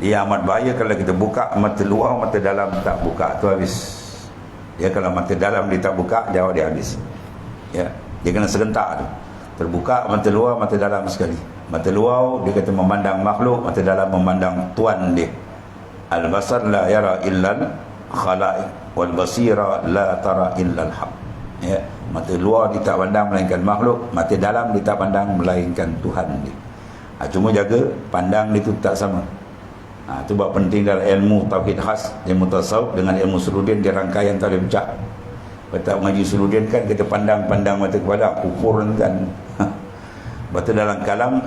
dia amat bahaya kalau kita buka mata luar mata dalam tak buka tu habis. Dia kalau mata dalam dia tak buka jauh dia habis. Ya dia kena serentak tu. Terbuka mata luar mata dalam sekali. Mata luar dia kata memandang makhluk mata dalam memandang tuan dia. Al basar la yara illa khalaiq wal basira la tara illa al haq. Ya mata luar dia tak pandang melainkan makhluk mata dalam dia tak pandang melainkan Tuhan dia. Ha, cuma jaga pandang dia tu tak sama Ha, itu buat penting dalam ilmu tauhid khas ilmu tasawuf dengan ilmu suludin dia rangkaian tak boleh pecah. Kata mengaji suludin kan kita pandang-pandang mata kepala kufur kan. Betul dalam kalam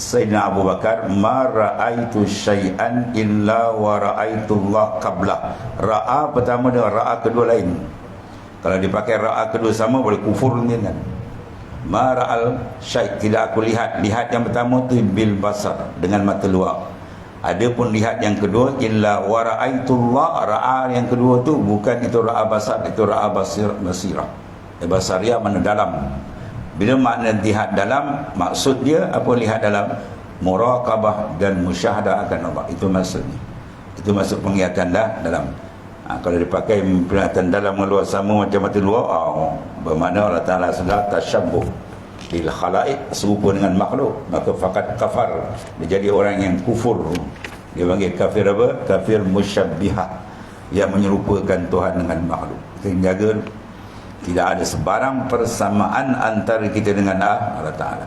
Sayyidina Abu Bakar ma raaitu syai'an illa wa raaitu Allah qabla. Ra'a pertama dengan ra'a kedua lain. Kalau dipakai ra'a kedua sama boleh kufur kan. Ma ra'al syai' tidak aku lihat. Lihat yang pertama tu bil basar dengan mata luar. Ada pun lihat yang kedua illa wa ra'aitullah ra'a yang kedua tu bukan itu ra'a basar itu ra'a basir basirah. Eh, basaria mana dalam. Bila makna lihat dalam maksud dia apa lihat dalam muraqabah dan musyahadah akan Allah. Itu maksudnya. Itu maksud penglihatan dah dalam. Ha, kalau dipakai penglihatan dalam luar sama macam mata luar, oh, bermakna Allah Taala sudah tasyabbuh bil khalaik serupa dengan makhluk maka fakat kafar. Dia jadi orang yang kufur. Dia panggil kafir apa? Kafir musyabbihah. Yang menyerupakan Tuhan dengan makhluk. Kita jaga tidak ada sebarang persamaan antara kita dengan Allah Taala